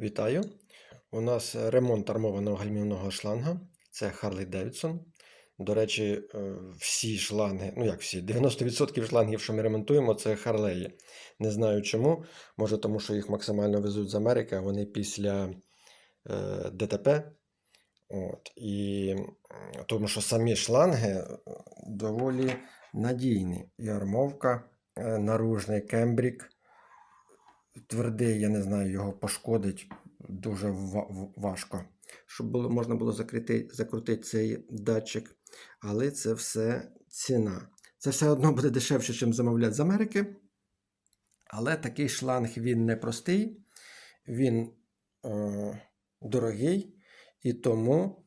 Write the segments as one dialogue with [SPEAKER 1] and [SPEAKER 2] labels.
[SPEAKER 1] Вітаю! У нас ремонт армованого гальмівного шланга. Це Harley Davidson. До речі, е, всі шланги, ну як всі, 90% шлангів, що ми ремонтуємо, це Харлеї. Не знаю чому. Може, тому що їх максимально везуть з Америки, а вони після е, ДТП. От, і тому що самі шланги е, доволі надійні. І армовка, е, наружний кембрік твердий, я не знаю, його пошкодить дуже важко. Щоб було, можна було закрити, закрутити цей датчик. Але це все ціна. Це все одно буде дешевше, ніж замовляти з Америки. Але такий шланг він не він е, дорогий, і тому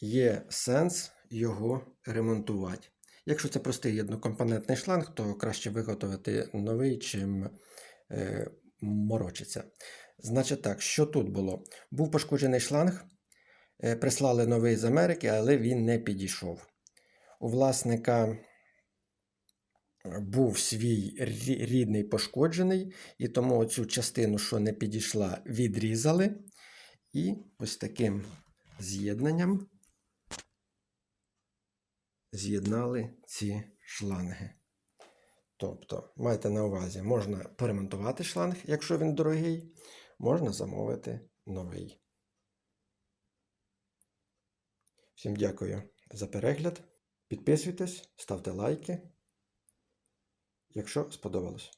[SPEAKER 1] є сенс його ремонтувати. Якщо це простий однокомпонентний шланг, то краще виготовити новий, чим е, морочиться. Значить так, що тут було? Був пошкоджений шланг, е, прислали новий з Америки, але він не підійшов. У власника е, був свій рідний пошкоджений, і тому оцю частину, що не підійшла, відрізали. І ось таким з'єднанням з'єднали ці шланги. Тобто, майте на увазі, можна поремонтувати шланг, якщо він дорогий, можна замовити новий. Всім дякую за перегляд. Підписуйтесь, ставте лайки, якщо сподобалось.